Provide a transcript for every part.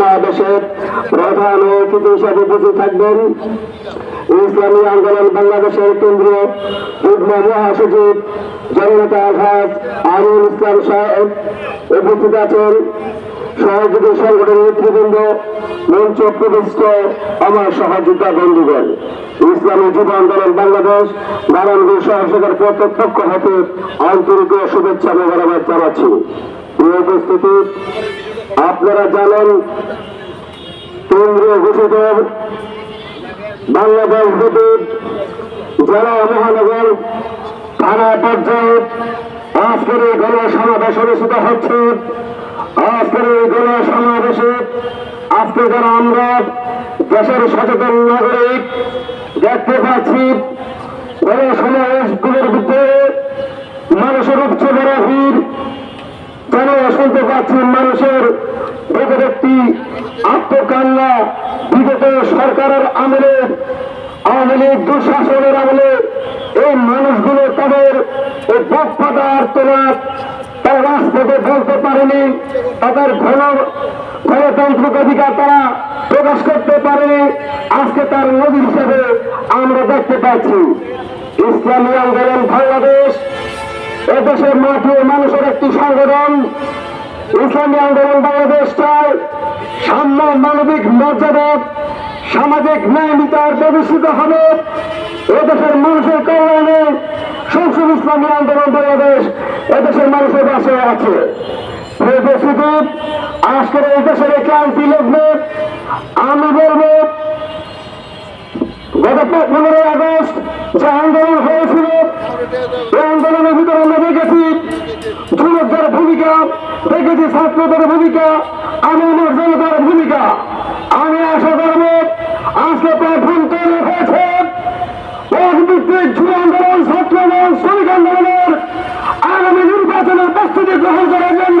সমাবেশের প্রধান অতিথি হিসাবে উপস্থিত থাকবেন ইসলামী আন্দোলন বাংলাদেশের কেন্দ্রীয় যুগ্ম মহাসচিব জননেতা আঘাত আমিনুল ইসলাম সাহেব উপস্থিত আছেন। সহযোগী সংগঠনের নেতৃবৃন্দ, মঞ্চ প্রবিষ্ট আমার সহযোগিতা বন্ধুগণ। ইসলামী যুব আন্দোলন বাংলাদেশ, নারায়ণগঞ্জ সহযোগের পক্ষ হতে আন্তরিক শুভেচ্ছা মোবারকবাদ জানাচ্ছি। প্রিয় উপস্থিতি আপনারা জানেন কেন্দ্রীয় ঘোষিত বাংলাদেশ বিদ্যুৎ জেলা মহানগর থানা পর্যায়ে আজকের এই গণ সমাবেশ অনুষ্ঠিত হচ্ছে। আজকের এই গণ সমাবেশে আজকে যারা আমরা দেশের সচেতন নাগরিক দেখতে পাচ্ছি গণ সমাবেশগুলোর ভিতরে মানুষের উচ্চ বড় ভিড় যেন শুনতে পাচ্ছি মানুষের ভেতর একটি আত্মকান্না বিগত সরকারের আমলে, আওয়ামী লীগ দুঃশাসনের আমলে এই মানুষগুলো তাদের এই বুক ফাটা আর্তনাদ তারা রাজপথে বলতে পারেনি, তাদের ঘন, গণতান্ত্রিক অধিকার তারা প্রকাশ করতে পারেনি। আজকে তার নদী হিসেবে আমরা দেখতে পাচ্ছি, ইসলামী আন্দোলন বাংলাদেশ এদেশের মাঠে মানুষের একটি সংগঠন, ইসলামী আন্দোলন বাংলাদেশ চায়। সাম্য মানবিক মর্যাদা, সামাজিক ন্যায় বিচার প্রতিষ্ঠিত হবে। এদেশের মানুষের কল্যাণে সংসদ ইসলামী আন্দোলন বাংলাদেশ এদেশের মানুষের পাশে আছে। আজকের এই দেশের এই ক্রান্তি লগ্নে আমি বলব, গত পনেরোই আগস্ট যে আন্দোলন হয়েছিল। এই আন্দোলনের ভিতরে আমরা দেখেছি, যুবকদের ভূমিকা, দেখেছি ছাত্রদের ভূমিকা, আমি আমার জনতার ভূমিকা। আমি আশা করব, আজকে প্ল্যাটফর্ম তৈরি হয়েছে যুব আন্দোলন, ছাত্র আন্দোলন, শ্রমিক আন্দোলনের আগামী নির্বাচনের প্রস্তুতি গ্রহণ করার জন্য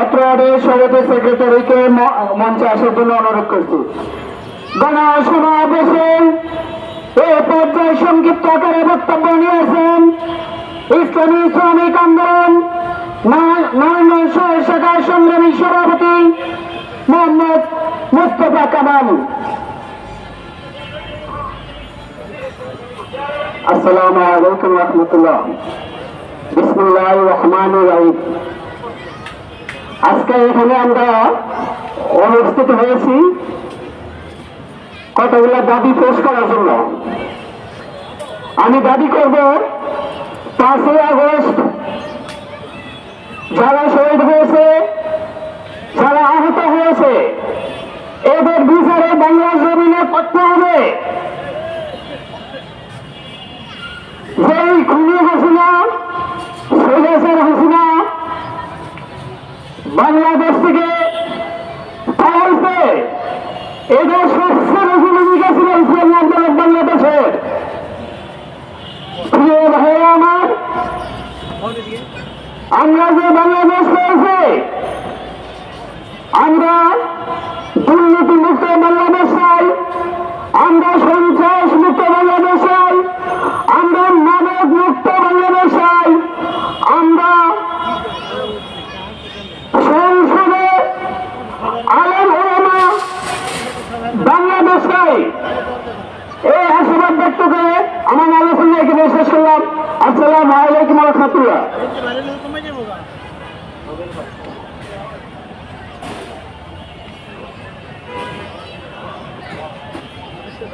অত্র সভাপতি সেক্রেটারিকে মঞ্চে আসার জন্য অনুরোধ করছি। গণসমাবেশে এই পর্যায়ে সংক্ষিপ্ত আকারে বক্তব্য নিয়েছেন ইসলামী শ্রমিক আন্দোলন নারায়ণ শাখার সংগ্রামী সভাপতি মোহাম্মদ মুস্তফা কামাল। আসসালামু আলাইকুম রহমতুল্লাহ। বিসমুল্লাহ রহমান রাহিম। আজকে এখানে আমরা অনুষ্ঠিত হয়েছি কতগুলো দাবি পেশ করার জন্য। আমি দাবি করব, পাঁচই আগস্ট যারা শহীদ হয়েছে, যারা আহত হয়েছে, এদের বিচারে বাংলা জমিনে করতে হবে। যেই খুনি যে বাংলাদেশ পেয়েছি আমরা দুর্নীতি মুক্ত বাংলাদেশ চাই, আমরা সন্ত্রাস মুক্ত বাংলাদেশ চাই, আমরা মাদক মুক্ত বাংলাদেশ চাই, আমরা সংসদে আলম ওলামা বাংলাদেশ চাই। এই আশীর্বাদ ব্যক্ত করে আমার আলোচনা এখানে শেষ করলাম। আসসালাম আলাইকুম রহমতুল্লাহ।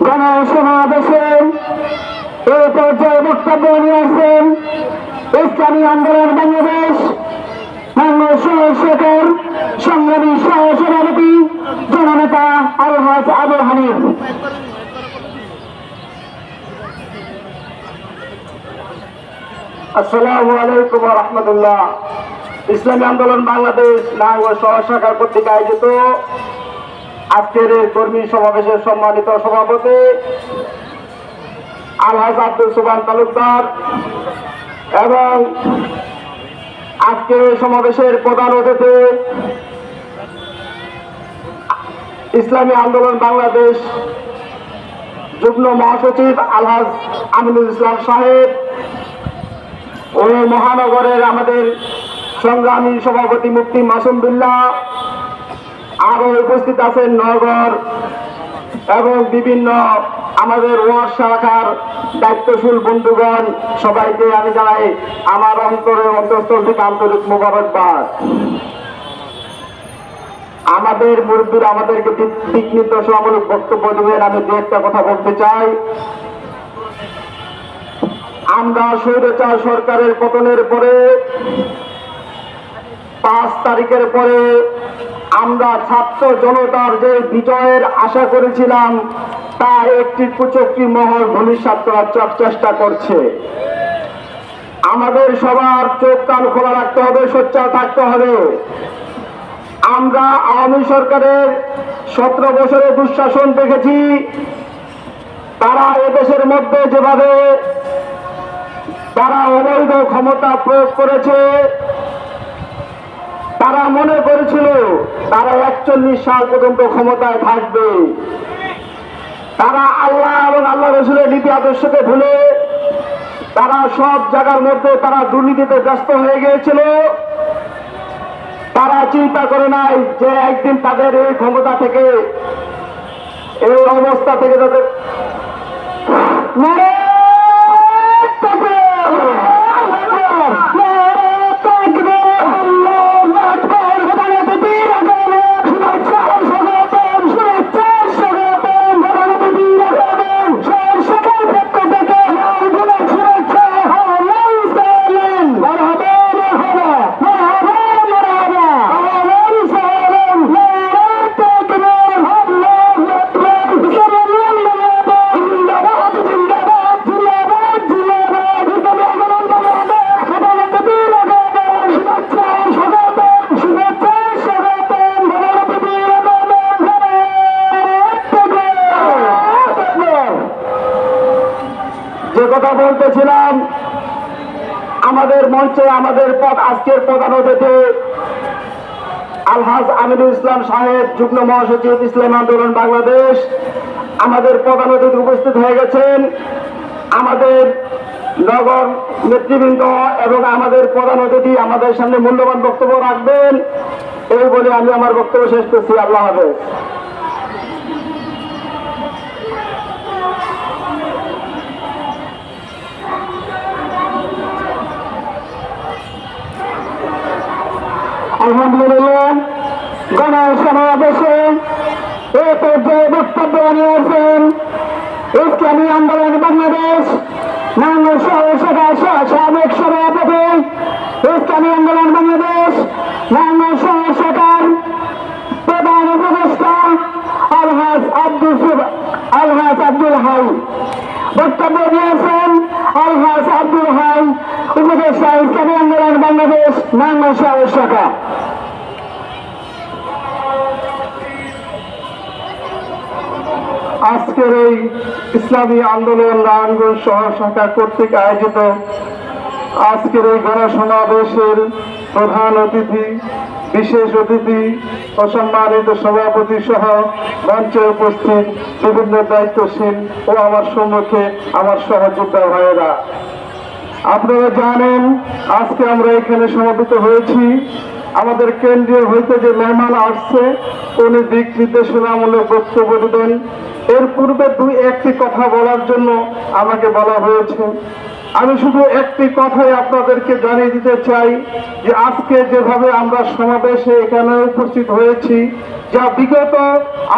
গণসমাবেশে এই পর্যায়ে বক্তব্য নিয়ে আসেন ইসলামী আন্দোলন বাংলাদেশ বাংলাদেশ শেখর, সংগ্রামী সহ আলহাজ আবুল হানিফ। আসসালামু আলাইকুম রহমতুল্লাহ। ইসলামী আন্দোলন বাংলাদেশ নাঙ্গ সহশাখা কর্তৃক আয়োজিত আজকের কর্মী সমাবেশের সম্মানিত সভাপতি আলহাজ আব্দুল সুবান তালুকদার এবং আজকের সমাবেশের প্রধান অতিথি ইসলামী আন্দোলন বাংলাদেশ যুগ্ম মহাসচিব আলহাজ আমিনুল ইসলাম সাহেব ও মহানগরের আমাদের সংগ্রামী সভাপতি মুক্তি মাসুম বিল্লাহ আরও উপস্থিত আছেন নগর এবং বিভিন্ন আমাদের ওয়ার্ড শাখার দায়িত্বশীল বন্ধুগণ, সবাইকে আমি জানাই আমার অন্তরে অন্তঃস্থল থেকে আন্তরিক মোবারকবাদ। আমাদের মুরব্বীরা আমাদেরকে দিক- নির্দেশনামূলক বক্তব্য দেবেন, আমি দু একটা কথা বলতে চাই। আমরা স্বৈরাচার সরকারের পতনের পরে, পাঁচ তারিখের পরে আমরা ছাত্র জনতার যে বিজয়ের আশা করেছিলাম, তা একটি কুচক্রি মহল ভবিষ্যৎ করার চেষ্টা করছে। আমাদের সবার চোখ কান খোলা রাখতে হবে, সোচ্চার থাকতে হবে। আমরা আওয়ামী সরকারের সতেরো বছরের দুঃশাসন দেখেছি। তারা এদেশের মধ্যে যেভাবে তারা অবৈধ ক্ষমতা প্রয়োগ করেছে, তারা মনে করেছিল তারা একচল্লিশ সাল পর্যন্ত ক্ষমতায় থাকবে। তারা আল্লাহ এবং আল্লাহ রসুলের নীতি আদর্শকে ভুলে তারা সব জায়গার মধ্যে তারা দুর্নীতিতে ব্যস্ত হয়ে গিয়েছিল। তারা চিন্তা করে নাই যে একদিন তাদের এই ক্ষমতা থেকে, এই অবস্থা থেকে তাদের আমাদের পদ আজকের প্রধান অতিথি আলহাজ আমিনুল ইসলাম সাহেব, যুগ্ম মহাসচিব ইসলাম আন্দোলন বাংলাদেশ। আমাদের প্রধান অতিথি উপস্থিত হয়ে গেছেন। আমাদের নগর নেতৃবৃন্দ এবং আমাদের প্রধান অতিথি আমাদের সামনে মূল্যবান বক্তব্য রাখবেন। এই বলে আমি আমার বক্তব্য শেষ করছি। আল্লাহ হাফেজ। আলহামদুলিল্লাহ। গণসমাবেশে এ পর্যায়ে বক্তব্য নিয়েছেন ইসলামী আন্দোলন বাংলাদেশ নাঙ্গ সহসভা সাবেক সভাপতি, ইসলামী আন্দোলন বাংলাদেশ নাঙ্গ সহসভার প্রধান উপদেষ্টা আলহাজ আব্দুল আলহাজ আব্দুল হাই। বক্তব্য দিয়েছেন আলহাজ আব্দুল হাই, উপদেষ্টা ইসলামী আন্দোলন বাংলাদেশ নাঙ্গ সহসভা আজকের এই ইসলামী আন্দোলন নারায়ণগঞ্জ শহর শাখা কর্তৃক আয়োজিত আজকের এই গণসমাবেশের প্রধান অতিথি, বিশেষ অতিথি অসম্মানিত সভাপতি সহ মঞ্চে উপস্থিত বিভিন্ন দায়িত্বশীল ও আমার সম্মুখে আমার সহযোদ্ধা ভাইয়েরা। আপনারা জানেন, আজকে আমরা এখানে সমবেত হয়েছি। আমাদের কেন্দ্রীয় হইতে যে মেহমান আসছে, উনি দিক নির্দেশনামূলক বক্তব্য দেবেন। এর পূর্বে দুই একটি কথা বলার জন্য আমাকে বলা হয়েছে। আমি শুধু একটি কথাই আপনাদেরকে জানিয়ে দিতে চাই যে আজকে যেভাবে আমরা সমাবেশে এখানে উপস্থিত হয়েছি, যা বিগত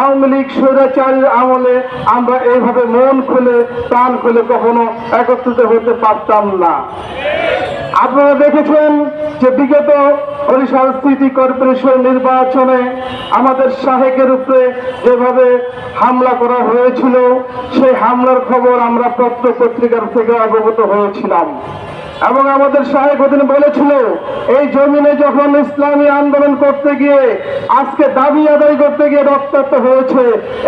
আওয়ামী লীগ স্বৈরাচারীর আমলে আমরা এইভাবে মন খুলে, প্রাণ খুলে কখনো একত্রিত হতে পারতাম না। আপনারা দেখেছেন যে বিগত বরিশাল সিটি কর্পোরেশন নির্বাচনে আমাদের শাহেকের উপরে যেভাবে হামলা করা হয়েছিল, সেই হামলার খবর আমরা পত্র পত্রিকার থেকে অবগত হয়েছিলাম এবং আমাদের সাহেব ওদিন বলেছিল, এই জমিনে যখন ইসলামী আন্দোলন করতে গিয়ে, আজকে দাবি আদায় করতে গিয়ে রক্তাক্ত হয়েছে,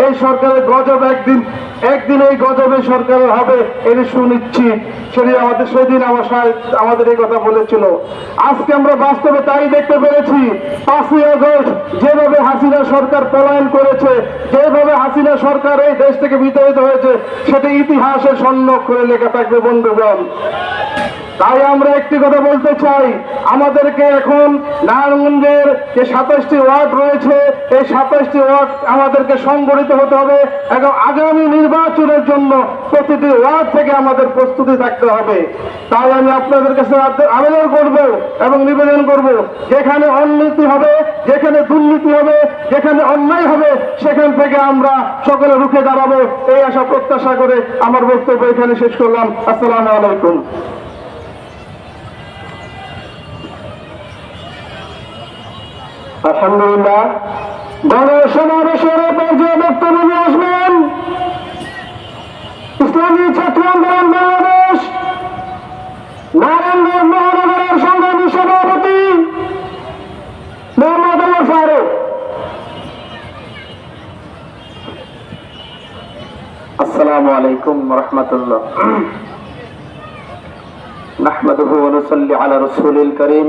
এই সরকারের গজব একদিন একদিন এই গজবে সরকারের হবে এটি সুনিশ্চিত। সেটি আমাদের সেদিন আমার সাহেব আমাদের এই কথা বলেছিল। আজকে আমরা বাস্তবে তাই দেখতে পেরেছি, পাঁচই আগস্ট যেভাবে হাসিনা সরকার পলায়ন করেছে, যেভাবে হাসিনা সরকার এই দেশ থেকে বিতাড়িত হয়েছে, সেটি ইতিহাসে স্বর্ণ করে লেখা থাকবে বন্ধুগণ। তাই আমরা একটি কথা বলতে চাই, আমাদেরকে এখন নারায়ণগঞ্জের যে সাতাশটি ওয়ার্ড রয়েছে, এই সাতাশটি ওয়ার্ড আমাদেরকে সংগঠিত হতে হবে এবং আগামী নির্বাচনের জন্য প্রতিটি ওয়ার্ড থেকে আমাদের প্রস্তুতি থাকতে হবে। তাই আমি আপনাদের কাছে আবে- আবেদন করব এবং নিবেদন করব, যেখানে অনীতি হবে, যেখানে দুর্নীতি হবে, যেখানে অন্যায় হবে, সেখান থেকে আমরা সকলে রুখে দাঁড়াবো, এই আশা প্রত্যাশা করে আমার বক্তব্য এখানে শেষ করলাম। আসসালামু আলাইকুম। আলহামদুলিল্লাহ গণসমাবেশের পর্যায়ে বক্তব্য নিয়ে আসবেন ইসলামী ছাত্র আন্দোলন বাংলাদেশ নারায়ণগঞ্জ মহানগরের সংগ্রামী সভাপতি মোহাম্মদ আলম ফারুক السلام عليكم ورحمة الله نحمده ونصلي على رسول الكريم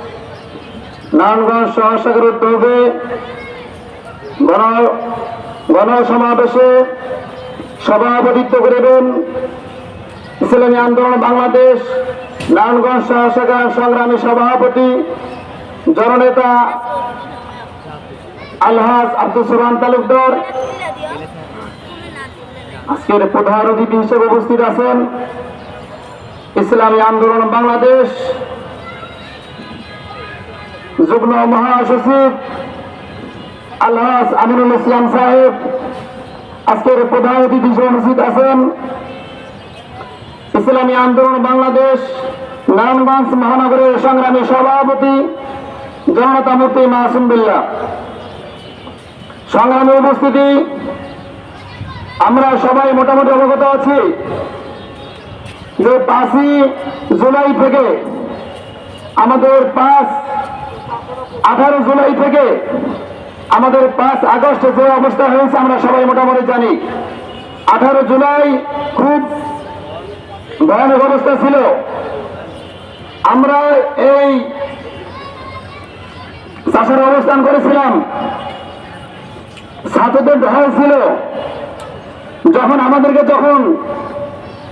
নারায়ণগঞ্জ সহসাগর উদ্যোগে গণ, গণসমাবেশে সভাপতিত্ব করিবেন ইসলামী আন্দোলন বাংলাদেশ, নারায়ণগঞ্জ সহসাগর সংগ্রামী সভাপতি, জননেতা আলহাজ আব্দুল সুরহান তালুকদার। আজকের প্রধান অতিথি হিসেবে উপস্থিত আছেন ইসলামী আন্দোলন বাংলাদেশ যুগ্ম মহাসচিব আলহাজ আমিনুল ইসলাম সাহেব, আজকের প্রধান অতিথি উপস্থিত আছেন। ইসলামী আন্দোলন বাংলাদেশ, নারায়ণগঞ্জ মহানগরের সংগ্রামী সভাপতি জনতা মূর্তি মাসুম বিল্লাহ সংগ্রামী উপস্থিতি, আমরা সবাই মোটামুটি অবগত আছি যে পাঁচই জুলাই থেকে আমাদের পাঁচ আঠারো জুলাই থেকে আমাদের পাঁচ আগস্ট যে অবস্থা হয়েছে, আমরা সবাই মোটামুটি জানি। আঠারো জুলাই খুব ভয়ানক অবস্থা ছিল। আমরা এই চাষের অবস্থান করেছিলাম। ছাত্রদের ঢল ছিল। যখন আমাদেরকে যখন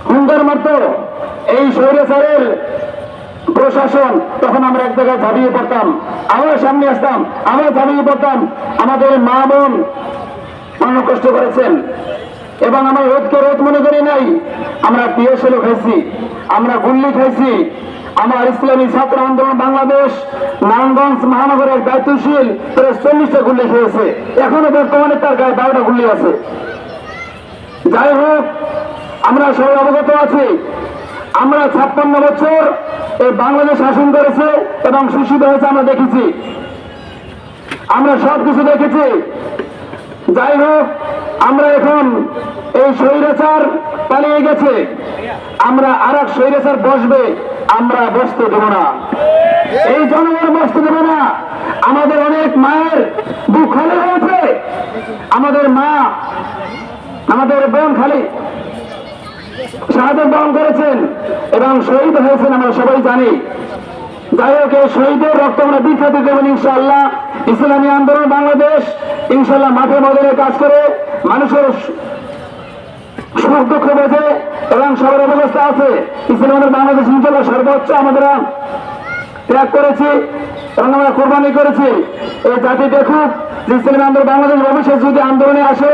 হুঙ্গার মারত, এই স্বৈরাচারের প্রশাসন, তখন আমরা এক জায়গায় ঝাঁপিয়ে পড়তাম। আবার সামনে আসতাম আবার ঝাঁপিয়ে পড়তাম। আমাদের মা বোন অনেক কষ্ট করেছেন। এবং আমরা রোদকে রোদ মনে করি নাই। আমরা পিএসএলও খাইছি আমরা গুল্লি খাইছি। আমার ইসলামী ছাত্র আন্দোলন বাংলাদেশ, নারায়ণগঞ্জ মহানগরের দায়িত্বশীল প্রায় চল্লিশটা গুল্লি খেয়েছে। এখনও বর্তমানে তার গায়ে বারোটা গুল্লি আছে। যাই হোক, আমরা সবাই অবগত আছি। আমরা ছাপ্পান্ন বছর এই বাংলাদেশ শাসন করেছে এবং শোষিত হয়েছে আমরা দেখেছি। আমরা সব কিছু দেখেছি। যাই হোক, আমরা এখন এই স্বৈরাচার পালিয়ে গেছে। আমরা আর এক স্বৈরাচার বসবে, আমরা বসতে দেব না। এই জনগণ বসতে দেব না। আমাদের অনেক মায়ের দুঃখ হলে হয়েছে। আমাদের মা, আমাদের বোন খালি শাহাদত বরণ করেছেন এবং শহীদ হয়েছেন, আমরা সবাই জানি। যাই হোক, এই শহীদের রক্ত আমরা বৃথা দিতে দেবেন ইনশাআল্লাহ। ইসলামী আন্দোলন বাংলাদেশ, ইনশাআল্লাহ মাঠে ময়দানে কাজ করে মানুষের সুখ দুঃখ এবং সবার অবস্থা আছে। ইসলামের বাংলাদেশ ইনশাল্লাহ সর্বোচ্চ আমাদের ত্যাগ করেছি এবং আমরা কোরবানি করেছি। এই জাতি দেখুক যে ইসলামী আন্দোলন বাংলাদেশ ভবিষ্যৎ যদি আন্দোলনে আসে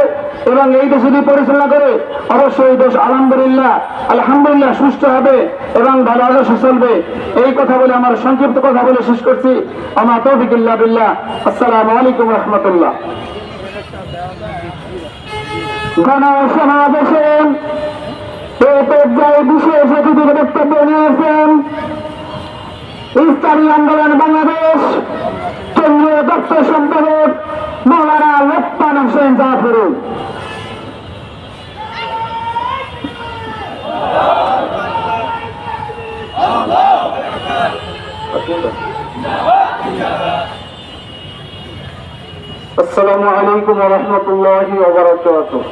এবং এই দেশ যদি পরিচালনা করে, অবশ্যই দেশ আলহামদুলিল্লাহ আলহামদুলিল্লাহ সুস্থ হবে এবং ভালো আদর্শ চলবে। এই কথা বলে আমার সংক্ষিপ্ত কথা বলে শেষ করছি। আমার তৌফিকুল্লাহ বিল্লাহ। আসসালামু আলাইকুম রহমতুল্লাহ। বাংলাদেশ কেন্দ্রীয় দপ্তর সম্পাদক মৌলানা লোকমান হোসেন জাফরুল। السلام عليكم ورحمة الله وبركاته.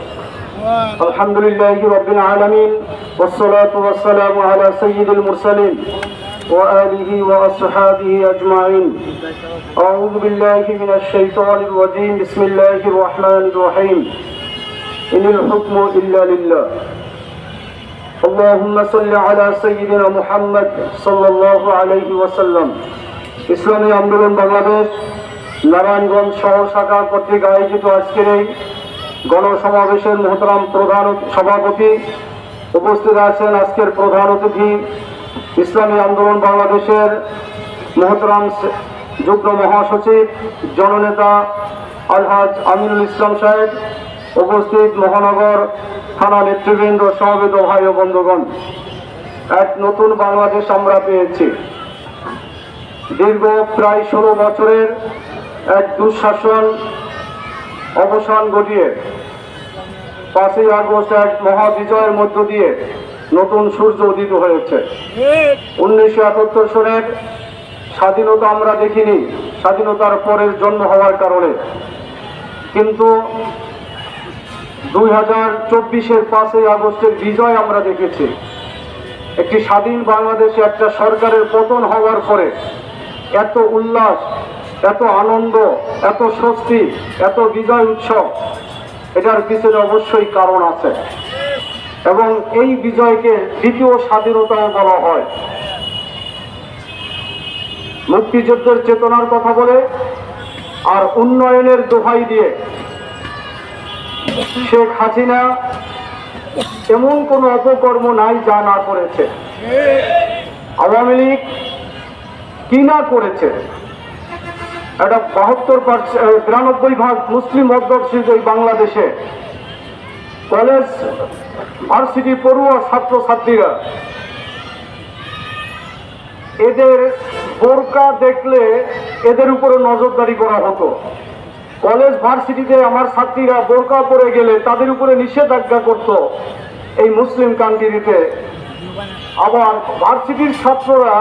الحمد لله رب العالمين والصلاة والسلام على سيد المرسلين وآله وأصحابه أجمعين. أعوذ بالله من الشيطان الرجيم بسم الله الرحمن الرحيم. إن الحكم إلا لله. اللهم صل على سيدنا محمد صلى الله عليه وسلم ইসলামী আন্দোলন বাংলাদেশ নারায়ণগঞ্জ শহর শাখা কর্তৃক আয়োজিত আজকের এই গণসমাবেশের মহতরাম প্রধান সভাপতি উপস্থিত আছেন আজকের প্রধান অতিথি ইসলামী আন্দোলন বাংলাদেশের মহতরাম সে- যুগ্ম মহাসচিব জননেতা আলহাজ আমিনুল ইসলাম সাহেব উপস্থিত মহানগর থানা নেতৃবৃন্দ, সমবেত ভাই ও বন্ধুগণ, এক নতুন বাংলাদেশ আমরা পেয়েছি। দীর্ঘ প্রায় ষোলো বছরের এক দুঃশাসন অবসান ঘটিয়ে পাঁচই আগস্ট এক মহাবিজয়ের মধ্য দিয়ে নতুন সূর্য উদিত হয়েছে। উনিশশো একাত্তর সনের স্বাধীনতা আমরা দেখিনি, স্বাধীনতার পরের জন্ম হওয়ার কারণে। কিন্তু দুই হাজার চব্বিশের পাঁচই আগস্টের বিজয় আমরা দেখেছি। একটি স্বাধীন বাংলাদেশে, একটা সরকারের পতন হওয়ার পরে এত উল্লাস, এত আনন্দ, এত স্বস্তি, এত বিজয় উৎসব, এটার পিছনে অবশ্যই কারণ আছে। এবং এই বিজয়কে দ্বিতীয় স্বাধীনতাও বলা হয়। মুক্তিযুদ্ধের চেতনার কথা বলে আর উন্নয়নের দোহাই দিয়ে শেখ হাসিনা এমন কোনো অপকর্ম নাই যা না করেছে। আওয়ামী লীগ কি না করেছে? একটা বাহাত্তর পার্সেন্ট বিরানব্বই ভাগ মুসলিম অধ্যুষিত এই বাংলাদেশে কলেজ, ভার্সিটি, পড়ুয়া ছাত্রছাত্রীরা এদের বোরকা দেখলে এদের উপরে নজরদারি করা হতো। কলেজ ভার্সিটিতে আমার ছাত্রীরা বোরকা পরে গেলে তাদের উপরে নিষেধাজ্ঞা করত এই মুসলিম কান্ট্রিতে। আবার ভার্সিটির ছাত্ররা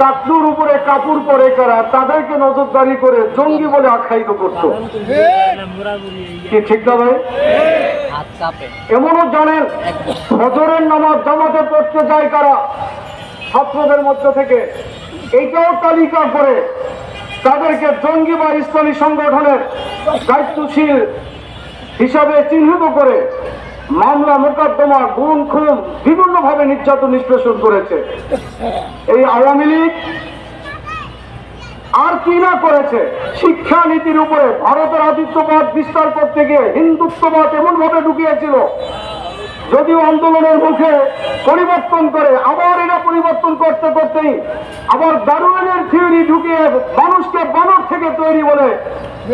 টাকলুর উপরে কাপড় পরে কারা, তাদেরকে নজরদারি করে জঙ্গি বলে আখ্যায়িত করত। কি ঠিক না ভাই? এমনও জানেন হজরের নামাজ জামাতে পড়তে যায় কারা ছাত্রদের মধ্য থেকে। এইটাও তালিকা করে তাদেরকে জঙ্গি বা ইসলামী সংগঠনের দায়িত্বশীল হিসাবে চিহ্নিত করে মামলা, মোকদ্দমা, গুম, খুন বিভিন্নভাবে নির্যাতন নিষ্পেষণ করেছে। এই আওয়ামী লীগ আর কি না করেছে? শিক্ষা নীতির উপরে ভারতের আদিত্যবাদ বিস্তার করতে গিয়ে হিন্দুত্ববাদ এমন ভাবে ঢুকিয়েছিল যদিও আন্দোলনের মুখে পরিবর্তন করে, আবার এরা পরিবর্তন করতে করতেই আবার দারুণের থিওরি ঢুকিয়ে মানুষকে বানর থেকে তৈরি বলে,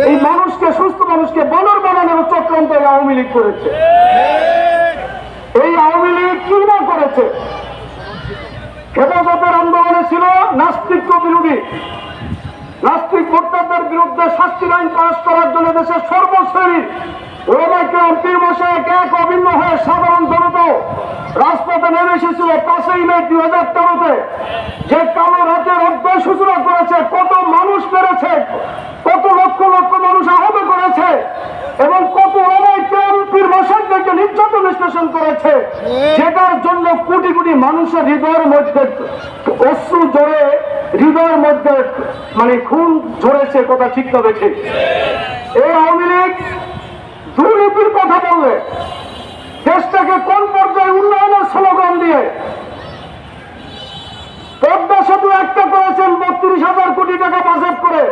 এই মানুষকে, সুস্থ মানুষকে বানর বানানোর চক্রান্ত আওয়ামী লীগ করেছে। এই আওয়ামী লীগ কি না করেছে? হেফাজতের আন্দোলনে ছিল নাস্তিক্য বিরোধী। নাস্তিক ভোক্তাদের বিরুদ্ধে শাস্তির আইন পাশ করার জন্য দেশের সর্বশ্রেণীর ওলামাইকে পীর মশাই এক অভিন্ন হয়ে সাধারণ জনতাও রাজপথে নেমে এসেছিল পাঁচই মে দুই হাজার যে কালো রাতের অধ্যায় সূচনা করেছে, কত মানুষ পেরেছে, কত লক্ষ লক্ষ মানুষ আহত করেছে, এবং কত পীর মশাইদেরকে নির্যাতন প্রদর্শন করেছে, যেটার জন্য কোটি কোটি মানুষের হৃদয়ের মধ্যে অশ্রু জড়ে হৃদয়ের মধ্যে মানে খুন ঝরেছে, কথা ঠিক তবে ঠিক এই আওয়ামী কথা বললে দেশটাকে কোন পর্যায়ে উন্নয়নের স্লোগান দিয়ে? পদ্মা সেতু একটা করেছেন বত্রিশ হাজার কোটি টাকা বাজেট করে।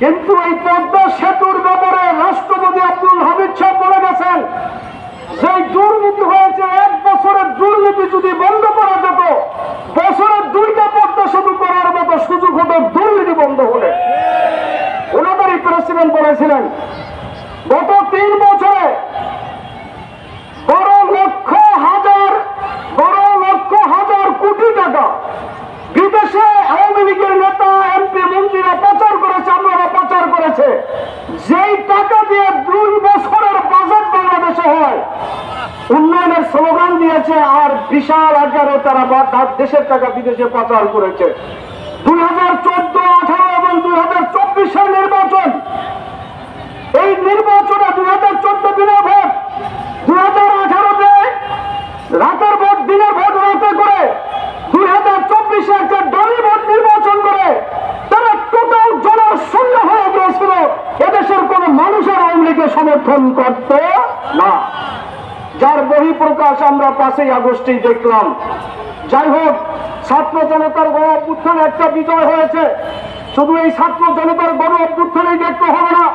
কিন্তু এই পদ্মা সেতুর ব্যাপারে রাষ্ট্রপতি আব্দুল হামিদ সাহেব বলে গেছেন, যে দুর্নীতি হয়েছে, এক বছরের দুর্নীতি যদি বন্ধ করা যেত বছরের দুইটা পদ্মা সেতু করার মতো সুযোগ হতো, দুর্নীতি বন্ধ হলে। ওনাদেরই প্রেসিডেন্ট বলেছিলেন, গত তিন বছরে বারো লক্ষ হাজার বারো লক্ষ হাজার কোটি টাকা বিদেশে আওয়ামী লীগের নেতা এমপি মন্ত্রীরা পাচার করেছে আমরা পাচার করেছে। যেই টাকা দিয়ে দুই বছরের বাজেট বাংলাদেশে হয়, উন্নয়নের স্লোগান দিয়েছে, আর বিশাল আকারে তারা দেশের টাকা বিদেশে প্রচার করেছে। দুই হাজার চোদ্দ, আঠারো এবং দুই হাজার চব্বিশের নির্বাচন এই নির্বাচনে দু হাজার চোদ্দ দিনের ভোট দুই হাজার আঠারোতে রাতের ভোট, দিনের ভোট রাতে করে দুই হাজার চব্বিশে একটা দামি ভোট নির্বাচন করে তারা টোটাল জনশূন্য হয়ে গিয়েছিল। এদেশের কোন মানুষের আওয়ামী লীগকে সমর্থন করতে না। যার বহি প্রকাশ আমরা পাঁচই আগস্টেই দেখলাম। যাই হোক, ছাত্র জনতার গণ অভ্যুত্থানে একটা বিজয় হয়েছে। শুধু এই ছাত্র জনতার গণ অভ্যুত্থানেই দেখতে হবে না।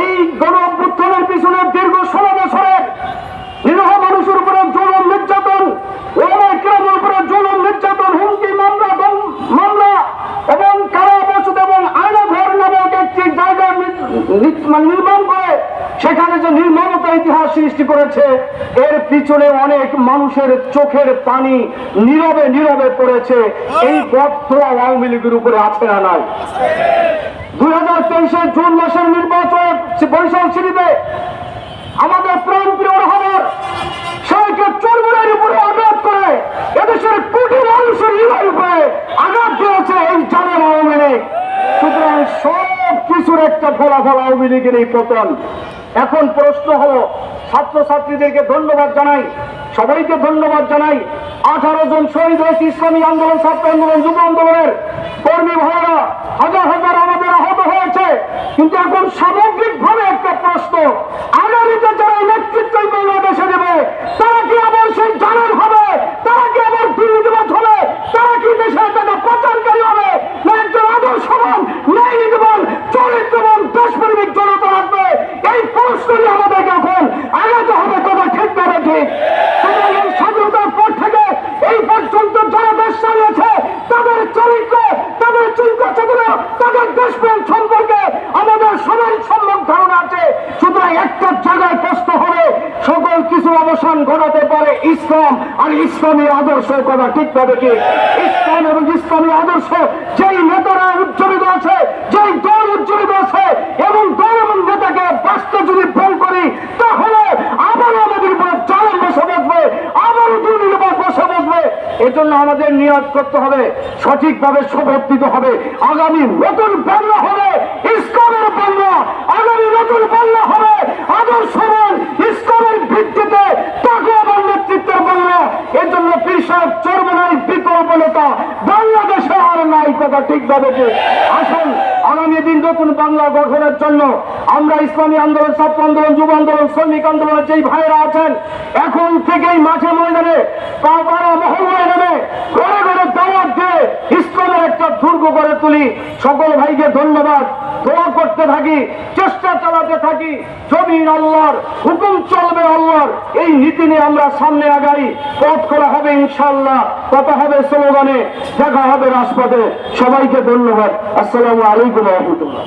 এই গণ অভ্যুত্থানের পিছনে দীর্ঘ ষোলো বছরের নিরহ মানুষের উপরে জুলুম নির্যাতন উপরে জুলুম নির্যাতন, হুমকি, মামলা মামলা এবং কারা এবং আয়না ঘর নামক একটি জায়গা মানে নির্মাণ করে, সেখানে যে নির্মমতা ইতিহাস সৃষ্টি করেছে, এর পিছনে অনেক মানুষের চোখের পানি নীরবে নীরবে পড়েছে। এই বদ্ধ আওয়ামী লীগের উপরে আছে না নাই? দুই হাজার তেইশের জুন মাসের নির্বাচনে বরিশাল সিটিতে আমাদের প্রাণ প্রিয় রহমান সবাইকে চর্মনের উপরে আঘাত করে এদেশের কোটি মানুষের হৃদয়ের উপরে আঘাত দিয়েছে এই জানেন আওয়ামী লীগ। সুতরাং সব কিছুর একটা ফলাফল আওয়ামী লীগের এই পতন। এখন প্রশ্ন হলো, ছাত্রছাত্রীদেরকে ধন্যবাদ জানাই, সবাইকে ধন্যবাদ জানাই, আঠারো জন শহীদ হয়েছে ইসলামী আন্দোলন, ছাত্র আন্দোলন, যুব আন্দোলনের কর্মী ভাইয়েরা, হাজার হাজার আমাদের কিন্তু এখন সামগ্রিক ভাবে একটা প্রশ্ন, আগামীতে যারা নেতৃত্ব বাংলাদেশে দেবে তারা কি আবার সেই জানান হবে? তারা কি আবার দুর্নীতিবাজ হবে? তারা কি দেশের টাকা পাচারকারী হবে? না একজন আদর্শবান ন্যায়নীতিবান চরিত্রবান, দেশপ্রেমিক জনতা আসবে এই প্রশ্নই আমাদেরকে এখন আগাতে হবে কথা ঠিক না ঠিক সুতরাং এই স্বাধীনতার পর থেকে এই পর্যন্ত যারা দেশ চালিয়েছে তাদের চরিত্র তাদের চিন্তা চেতনা তাদের দেশপ্রেম সম্পর্কে আমাদের সবাই সম্যক ধারণা আছে সুতরাং একটা জায়গায় কষ্ট হবে সকল কিছু অবসান ঘটাতে পারে ইসলাম, আর ইসলামী আদর্শ কথা ঠিক পাবে কি? ইসলাম এবং ইসলামী আদর্শ যেই নেতারা উজ্জ্বলিত আছে, যেই দল উজ্জ্বলিত আছে, এবং দল এবং নেতাকে বাঁচতে যদি ভুল করি, তাহলে আবারও আমাদের উপরে চালান বসে বসবে, আবারও দুর্নীতিবাদ বসে বসবে। এজন্য আমাদের নিয়াজ করতে হবে, সঠিকভাবে শপথ হবে। আগামী নতুন বাংলা হবে ইসলামের বাংলা আগামী নতুন বাংলা হবে আদর্শবান ইসলামের ভিত্তিতে তাকুয়াবান নেতৃত্বের বাংলা এর জন্য পীর সাহেব চর্ম নাই বিকল্প নেতা বাংলাদেশে আর নাই কথা ঠিকভাবে যে আসুন আগামী দিন নতুন বাংলা গঠনের জন্য আমরা ইসলামী আন্দোলন, ছাত্র আন্দোলন, যুব আন্দোলন, শ্রমিক আন্দোলনের যেই ভাইয়েরা আছেন, এখন থেকেই মাঠে ময়দানে পাড়া মহল্লায় নেমে ঘরে ঘরে দাওয়াত দিয়ে ইসলামের একটা দুর্গ করে তুলি। সকল ভাইকে ধন্যবাদ। দোয়া করতে থাকি, চেষ্টা চালাতে থাকি, জমিন আল্লাহর, হুকুম চলবে আল্লাহর, এই নীতি নিয়ে আমরা সামনে আগাই, পথ করা হবে ইনশাল্লাহ কথা হবে স্লোগানে, দেখা হবে রাজপথে, সবাইকে ধন্যবাদ, আসসালামু আলাইকুম রহমতুল্লাহ।